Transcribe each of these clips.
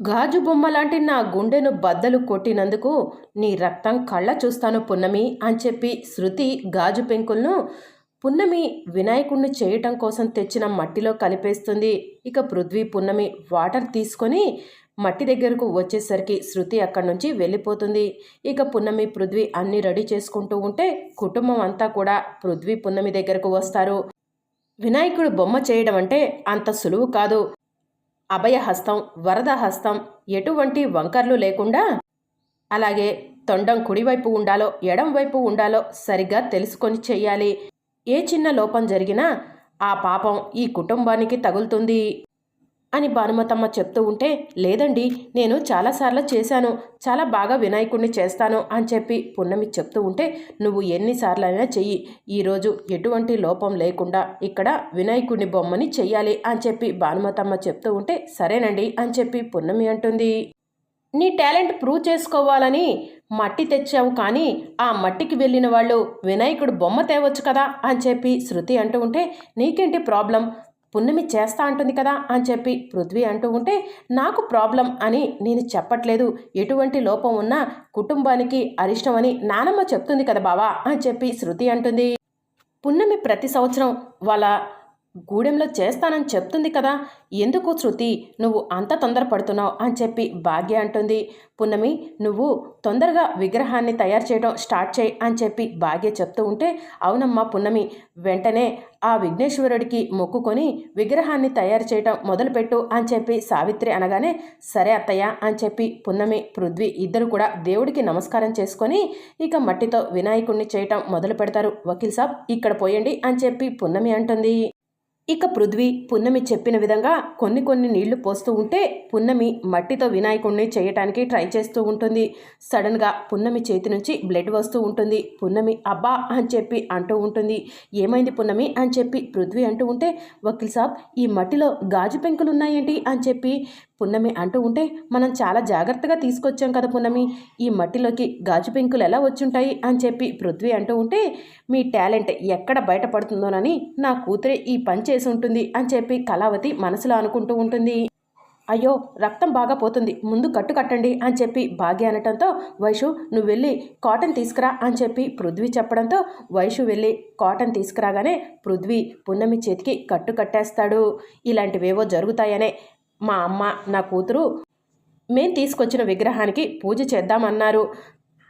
గాజు బొమ్మ లాంటి నా గుండెను బద్దలు కొట్టినందుకు నీ రక్తం కళ్ళ చూస్తాను పున్నమి అని చెప్పి శృతి గాజు పెంకులను పున్నమి వినాయకుడిని చేయటం కోసం తెచ్చిన మట్టిలో కలిపేస్తుంది. ఇక పృథ్వీ పున్నమి వాటర్ తీసుకొని మట్టి దగ్గరకు వచ్చేసరికి శృతి అక్కడి నుంచి వెళ్ళిపోతుంది. ఇక పున్నమి పృథ్వీ అన్ని రెడీ చేసుకుంటూ ఉంటే కుటుంబం అంతా కూడా పృథ్వీ పున్నమి దగ్గరకు వస్తారు. వినాయకుడు బొమ్మ చేయడం అంటే అంత సులువు కాదు. అభయహస్తం వరదహస్తం ఎటువంటి వంకర్లు లేకుండా అలాగే తొండం కుడివైపు ఉండాలో ఎడంవైపు ఉండాలో సరిగ్గా తెలుసుకొని చెయ్యాలి. ఏ చిన్న లోపం జరిగినా ఆ పాపం ఈ కుటుంబానికి తగులుతుంది. అని భానుమతమ్మ చెప్తూ ఉంటే లేదండి నేను చాలాసార్లు చేశాను. చాలా బాగా వినాయకుడిని చేస్తాను అని చెప్పి పున్నమి చెప్తూ ఉంటే నువ్వు ఎన్నిసార్లైనా చెయ్యి. ఈరోజు ఎటువంటి లోపం లేకుండా ఇక్కడ వినాయకుడిని బొమ్మని చెయ్యాలి అని చెప్పి భానుమతమ్మ చెప్తూ ఉంటే సరేనండి అని చెప్పి పున్నమి అంటుంది. నీ టాలెంట్ ప్రూవ్ చేసుకోవాలని మట్టి తెచ్చావు కానీ ఆ మట్టికి వెళ్ళిన వాళ్ళు వినాయకుడు బొమ్మ తేవచ్చు కదా అని చెప్పి శృతి అంటూ ఉంటే నీకేంటి ప్రాబ్లం? పున్నమి చేస్తా అంటుంది కదా అని చెప్పి పృథ్వీ అంటూ ఉంటే నాకు ప్రాబ్లం అని నేను చెప్పట్లేదు. ఎటువంటి లోపం ఉన్నా కుటుంబానికి అరిష్టమని నానమ్మ చెప్తుంది కదా బావా అని చెప్పి శృతి అంటుంది. పున్నమి ప్రతి సంవత్సరం వాళ్ళ గూడెంలో చేస్తానని చెప్తుంది కదా. ఎందుకు శృతి? నువ్వు అంత తొందరపడుతున్నావు అని చెప్పి భాగ్య అంటుంది. పున్నమి నువ్వు తొందరగా విగ్రహాన్ని తయారు చేయడం స్టార్ట్ చేయి అని చెప్పి భాగ్య చెప్తూ ఉంటే అవునమ్మా పున్నమి వెంటనే ఆ విఘ్నేశ్వరుడికి మొక్కుకొని విగ్రహాన్ని తయారు చేయటం మొదలుపెట్టు అని చెప్పి సావిత్రి అనగానే సరే అత్తయ్య అని చెప్పి పున్నమి పృథ్వీ ఇద్దరు కూడా దేవుడికి నమస్కారం చేసుకొని ఇక మట్టితో వినాయకుడిని చేయటం మొదలు పెడతారు వకీల్ సాబ్ ఇక్కడ పోయండి అని చెప్పి పున్నమి అంటుంది. ఇక పృథ్వీ పున్నమి చెప్పిన విధంగా కొన్ని కొన్ని నీళ్ళు పోస్తూ ఉంటే పున్నమి మట్టితో వినాయకుడిని చేయటానికి ట్రై చేస్తూ ఉంటుంది. సడన్గా పున్నమి చేతి నుంచి బ్లడ్ వస్తూ ఉంటుంది. పున్నమి అబ్బా అని చెప్పి అంటూ ఉంటుంది. ఏమైంది పున్నమి అని చెప్పి పృథ్వీ అంటూ ఉంటే వకీల్ సాబ్ ఈ మట్టిలో గాజు పెంకులు ఉన్నాయేంటి అని చెప్పి పున్నమి అంటూ ఉంటే మనం చాలా జాగ్రత్తగా తీసుకొచ్చాం కదా పున్నమి. ఈ మట్టిలోకి గాజు పెంకులు ఎలా వచ్చుంటాయి అని చెప్పి పృథ్వీ అంటూ ఉంటే మీ టాలెంట్ ఎక్కడ బయటపడుతుందోనని నా కూతురే ఈ పని చేసి ఉంటుంది అని చెప్పి కళావతి మనసులో అనుకుంటూ ఉంటుంది. అయ్యో రక్తం బాగా పోతుంది. ముందు కట్టు కట్టండి అని చెప్పి భాగ్య అనటంతో వైషు నువ్వు వెళ్ళి కాటన్ తీసుకురా అని చెప్పి పృథ్వీ చెప్పడంతో వైషు వెళ్ళి కాటన్ తీసుకురాగానే పృథ్వీ పున్నమి చేతికి కట్టు కట్టేస్తాడు. ఇలాంటివేవో జరుగుతాయనే మా అమ్మ నా కూతురు మేం తీసుకొచ్చిన విగ్రహానికి పూజ చేద్దామన్నారు.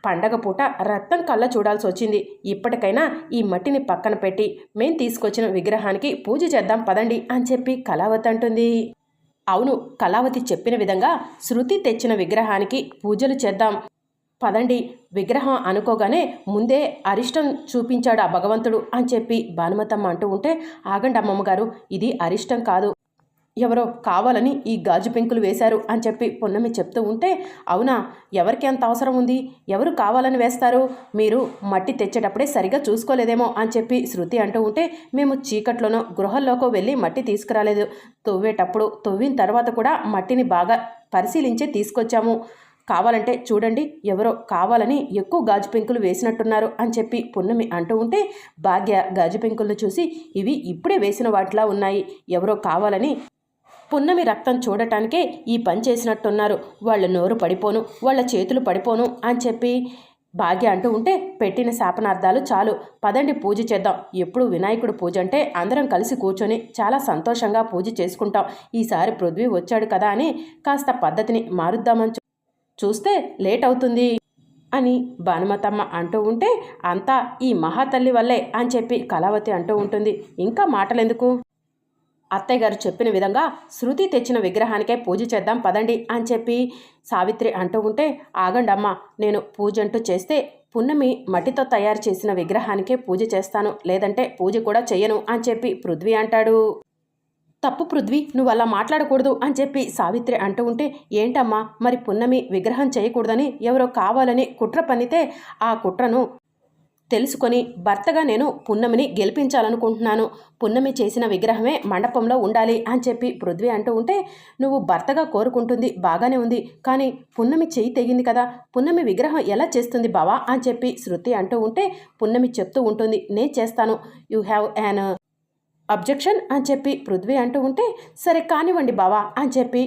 పండగ పూట రక్తం కళ్ళ చూడాల్సి వచ్చింది. ఇప్పటికైనా ఈ మట్టిని పక్కన పెట్టి మేం తీసుకొచ్చిన విగ్రహానికి పూజ చేద్దాం పదండి అని చెప్పి కళావతి అంటుంది. అవును కళావతి చెప్పిన విధంగా శృతి తెచ్చిన విగ్రహానికి పూజలు చేద్దాం. పదండి విగ్రహం అనుకోగానే ముందే అరిష్టం చూపించాడు ఆ భగవంతుడు అని చెప్పి భానుమతమ్మ అంటూ ఉంటే ఆగండి అమ్మమ్మగారు ఇది అరిష్టం కాదు. ఎవరో కావాలని ఈ గాజు పెంకులు వేశారు అని చెప్పి పొన్నమి చెప్తూ ఉంటే అవునా ఎవరికి అంత అవసరం ఉంది? ఎవరు కావాలని వేస్తారు? మీరు మట్టి తెచ్చేటప్పుడే సరిగా చూసుకోలేదేమో అని చెప్పి శృతి అంటూ ఉంటే మేము చీకట్లోనో గృహల్లోకో వెళ్ళి మట్టి తీసుకురాలేదు. తవ్వేటప్పుడు తవ్విన తర్వాత కూడా మట్టిని బాగా పరిశీలించి తీసుకొచ్చాము. కావాలంటే చూడండి ఎవరో కావాలని ఎక్కువ గాజు పెంకులు వేసినట్టున్నారు అని చెప్పి పున్నమి అంటూ ఉంటే భాగ్య గాజు పెంకులను చూసి ఇవి ఇప్పుడే వేసిన వాటిలా ఉన్నాయి. ఎవరో కావాలని పున్నమి రక్తం చూడటానికే ఈ పని చేసినట్టున్నారు. వాళ్ళ నోరు పడిపోను వాళ్ళ చేతులు పడిపోను అని చెప్పి భాగ్య అంటూ ఉంటే పెట్టిన శాపనార్థాలు చాలు. పదండి పూజ చేద్దాం. ఎప్పుడు వినాయకుడు పూజ అంటే అందరం కలిసి కూర్చొని చాలా సంతోషంగా పూజ చేసుకుంటాం. ఈసారి పృథ్వీ వచ్చాడు కదా అని కాస్త పద్ధతిని మారుద్దామని చూస్తే లేట్ అవుతుంది అని భానుమతమ్మ అంటూ ఉంటే అంతా ఈ మహాతల్లి వల్లే అని చెప్పి కళావతి అంటూ ఉంటుంది. ఇంకా మాటలెందుకు? అత్తయ్య గారు చెప్పిన విధంగా శృతి తెచ్చిన విగ్రహానికే పూజ చేద్దాం పదండి అని చెప్పి సావిత్రి అంటూ ఉంటే ఆగండమ్మా నేను పూజ అంటూ చేస్తే పున్నమి మట్టితో తయారు చేసిన విగ్రహానికే పూజ చేస్తాను లేదంటే పూజ కూడా చెయ్యను అని చెప్పి పృథ్వీ అంటాడు. తప్పు పృథ్వీ నువ్వు అలా మాట్లాడకూడదు అని చెప్పి సావిత్రి అంటూ ఉంటే ఏంటమ్మా మరి పున్నమి విగ్రహం చేయకూడదని ఎవరో కావాలని కుట్ర పన్నితే ఆ కుట్రను తెలుసుకొని భర్తగా నేను పున్నమిని గెలిపించాలనుకుంటున్నాను. పున్నమి చేసిన విగ్రహమే మండపంలో ఉండాలి అని చెప్పి పృథ్వీ అంటూ ఉంటే నువ్వు భర్తగా కోరుకుంటుంది బాగానే ఉంది. కానీ పున్నమి చేయి తెగింది కదా. పున్నమి విగ్రహం ఎలా చేస్తుంది బావా? అని చెప్పి శృతి అంటూ ఉంటే పున్నమి చెప్తూ ఉంటుంది నేను చేస్తాను. యూ హ్యావ్ యాన్ అబ్జెక్షన్ అని చెప్పి పృథ్వీ అంటూ ఉంటే సరే కానివ్వండి బావా అని చెప్పి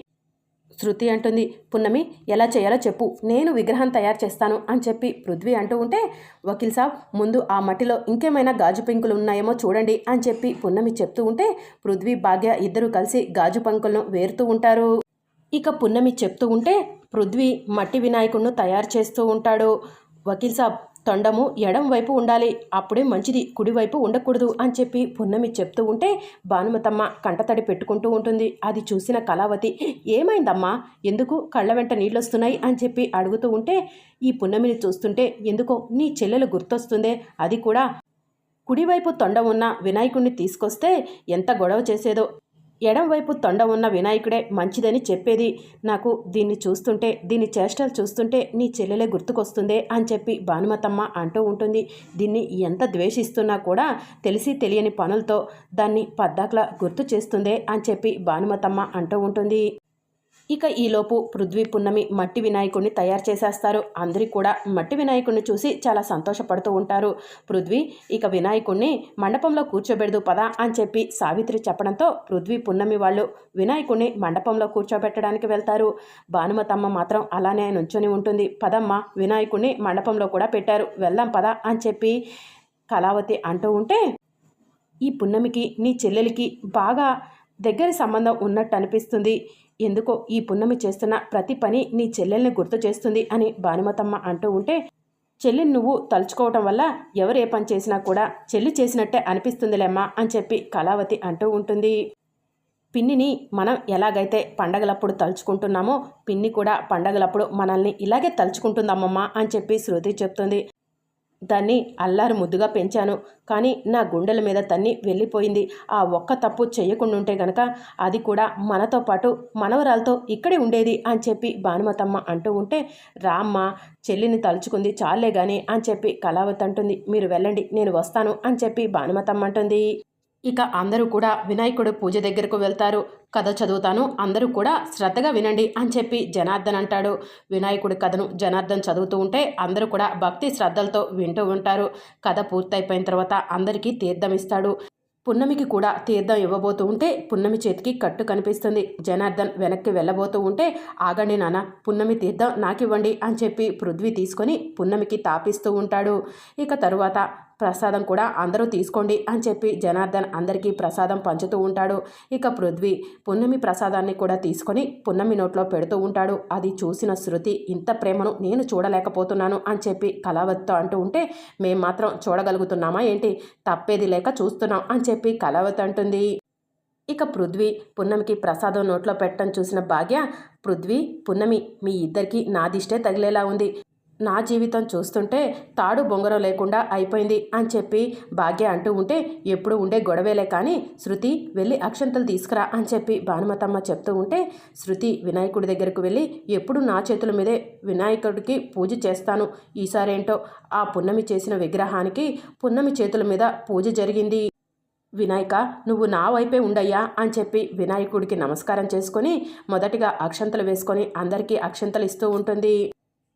శృతి అంటుంది పున్నమి ఎలా చేయాలో చెప్పు. నేను విగ్రహం తయారు చేస్తాను అని చెప్పి పృథ్వీ అంటూ ఉంటే వకీల్ సాబ్ ముందు ఆ మట్టిలో ఇంకేమైనా గాజు పెంకులు ఉన్నాయేమో చూడండి అని చెప్పి పున్నమి చెప్తూ ఉంటే పృథ్వీ భాగ్య ఇద్దరు కలిసి గాజు పంకులను వేరుతూ ఉంటారు. ఇక పున్నమి చెప్తూ ఉంటే పృథ్వీ మట్టి వినాయకుడిను తయారు చేస్తూ ఉంటాడు. వకీల్ సాబ్ తొండము ఎడం వైపు ఉండాలి. అప్పుడే మంచిది. కుడివైపు ఉండకూడదు అని చెప్పి పున్నమి చెప్తూ ఉంటే భానుమతమ్మ కంటతడి పెట్టుకుంటూ ఉంటుంది. అది చూసిన కళావతి ఏమైందమ్మా? ఎందుకు కళ్ళ వెంట నీళ్ళొస్తున్నాయి? అని చెప్పి అడుగుతూ ఉంటే ఈ పున్నమిని చూస్తుంటే ఎందుకో? నీ చెల్లెలు గుర్తొస్తుందే. అది కూడా కుడివైపు తొండ ఉన్న వినాయకుడిని తీసుకొస్తే ఎంత గొడవ చేసేదో ఎడంవైపు తొండ ఉన్న వినాయకుడే మంచిదని చెప్పేది. నాకు దీన్ని చూస్తుంటే దీని చేష్టలు చూస్తుంటే నీ చెల్లెలే గుర్తుకొస్తుందే అని చెప్పి భానుమతమ్మ అంటూ ఉంటుంది. దీన్ని ఎంత ద్వేషిస్తున్నా కూడా తెలిసి తెలియని పనులతో దాన్ని పద్దాకలా గుర్తు చేస్తుందే అని చెప్పి భానుమతమ్మ అంటూ ఉంటుంది. ఇక ఈలోపు పృథ్వీ పున్నమి మట్టి వినాయకుడిని తయారు చేసేస్తారు. అందరికీ కూడా మట్టి వినాయకుడిని చూసి చాలా సంతోషపడుతూ ఉంటారు. పృథ్వీ ఇక వినాయకుడిని మండపంలో కూర్చోబెడదు పదా అని చెప్పి సావిత్రి చెప్పడంతో పృథ్వీ పున్నమి వాళ్ళు వినాయకుడిని మండపంలో కూర్చోబెట్టడానికి వెళ్తారు. భానుమతమ్మ మాత్రం అలానే నుంచొని ఉంటుంది. పదమ్మ వినాయకుడిని మండపంలో కూడా పెట్టారు. వెళ్దాం పదా అని చెప్పి కళావతి అంటూ ఉంటే ఈ పున్నమికి నీ చెల్లెలికి బాగా దగ్గరి సంబంధం ఉన్నట్టు అనిపిస్తుంది. ఎందుకో ఈ పున్నమి చేస్తున్న ప్రతి పని నీ చెల్లెల్ని గుర్తు చేస్తుంది అని భానుమతమ్మ అంటూ ఉంటే చెల్లిని నువ్వు తలుచుకోవటం వల్ల ఎవరు ఏ పని చేసినా కూడా చెల్లి చేసినట్టే అనిపిస్తుందిలేమ్మా అని చెప్పి కళావతి అంటూ ఉంటుంది. పిన్నిని మనం ఎలాగైతే పండగలప్పుడు తలుచుకుంటున్నామో పిన్ని కూడా పండగలప్పుడు మనల్ని ఇలాగే తలుచుకుంటుందమ్మమ్మ అని చెప్పి శృతి చెప్తుంది. దాన్ని అల్లారు ముద్దుగా పెంచాను. కానీ నా గుండెల మీద తన్ని వెళ్ళిపోయింది. ఆ ఒక్క తప్పు చేయకుండా ఉంటే గనక అది కూడా మనతో పాటు మనవరాలతో ఇక్కడే ఉండేది అని చెప్పి భానుమతమ్మ అంటూ ఉంటే రామ్మ చెల్లిని తలుచుకుంది చాలే గాని అని చెప్పి కళావతి అంటుంది. మీరు వెళ్ళండి నేను వస్తాను అని చెప్పి భానుమతమ్మ అంటుంది. ఇక అందరూ కూడా వినాయకుడు పూజ దగ్గరకు వెళ్తారు. కథ చదువుతాను. అందరూ కూడా శ్రద్ధగా వినండి అని చెప్పి జనార్దన్ అంటాడు. వినాయకుడి కథను జనార్దన్ చదువుతూ ఉంటే అందరూ కూడా భక్తి శ్రద్ధలతో వింటూ ఉంటారు. కథ పూర్తయిపోయిన తర్వాత అందరికీ తీర్థం ఇస్తాడు. పున్నమికి కూడా తీర్థం ఇవ్వబోతూ ఉంటే పున్నమి చేతికి కట్టు కనిపిస్తుంది. జనార్దన్ వెనక్కి వెళ్ళబోతూ ఉంటే ఆగండి నాన్న పున్నమి తీర్థం నాకివ్వండి అని చెప్పి పృథ్వీ తీసుకొని పున్నమికి తాపిస్తూ ఉంటాడు. ఇక తరువాత ప్రసాదం కూడా అందరూ తీసుకోండి అని చెప్పి జనార్దన్ అందరికీ ప్రసాదం పంచుతూ ఉంటాడు. ఇక పృథ్వీ పున్నమి ప్రసాదాన్ని కూడా తీసుకొని పున్నమి నోట్లో పెడుతూ ఉంటాడు. అది చూసిన శృతి ఇంత ప్రేమను నేను చూడలేకపోతున్నాను అని చెప్పి కళావతితో అంటూ ఉంటే మేం మాత్రం చూడగలుగుతున్నామా ఏంటి? తప్పేది లేక చూస్తున్నాం అని చెప్పి కళావతి అంటుంది. ఇక పృథ్వీ పున్నమికి ప్రసాదం నోట్లో పెట్టడం చూసిన భాగ్య పృథ్వీ పున్నమి మీ ఇద్దరికీ నాదిష్టే తగిలేలా ఉంది. నా జీవితం చూస్తుంటే తాడు బొంగరం లేకుండా అయిపోయింది అని చెప్పి భాగ్య అంటూ ఉంటే ఎప్పుడు ఉండే గొడవేలే కానీ శృతి వెళ్ళి అక్షంతలు తీసుకురా అని చెప్పి భానుమతమ్మ చెప్తూ ఉంటే శృతి వినాయకుడి దగ్గరకు వెళ్ళి ఎప్పుడు నా చేతుల మీదే వినాయకుడికి పూజ చేస్తాను. ఈసారేంటో ఆ పున్నమి చేసిన విగ్రహానికి పున్నమి చేతుల మీద పూజ జరిగింది. వినాయక నువ్వు నా వైపే ఉండయ్యా అని చెప్పి వినాయకుడికి నమస్కారం చేసుకొని మొదటిగా అక్షంతలు వేసుకొని అందరికీ అక్షంతలు ఇస్తూ ఉంటుంది.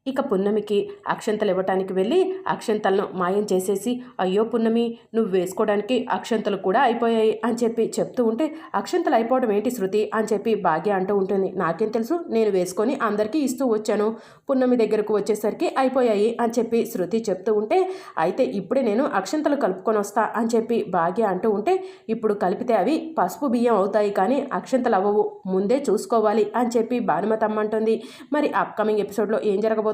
ఇక పున్నమికి అక్షంతలు ఇవ్వటానికి వెళ్ళి అక్షంతలను మాయం చేసేసి అయ్యో పున్నమి నువ్వు వేసుకోవడానికి అక్షంతలు కూడా అయిపోయాయి అని చెప్పి చెప్తూ ఉంటే అక్షంతలు అయిపోవడం ఏంటి శృతి? అని చెప్పి భాగ్య అంటూ ఉంటుంది. నాకేం తెలుసు నేను వేసుకొని అందరికీ ఇస్తూ వచ్చాను. పున్నమి దగ్గరకు వచ్చేసరికి అయిపోయాయి అని చెప్పి శృతి చెప్తూ ఉంటే అయితే ఇప్పుడే నేను అక్షంతలు కలుపుకొని వస్తా అని చెప్పి భాగ్య అంటూ ఉంటే ఇప్పుడు కలిపితే అవి పసుపు బియ్యం అవుతాయి కానీ అక్షంతలు అవ్వవు. ముందే చూసుకోవాలి అని చెప్పి భానుమతమ్మ అంటుంది. మరి అప్కమింగ్ ఎపిసోడ్లో ఏం జరగబోతుంది?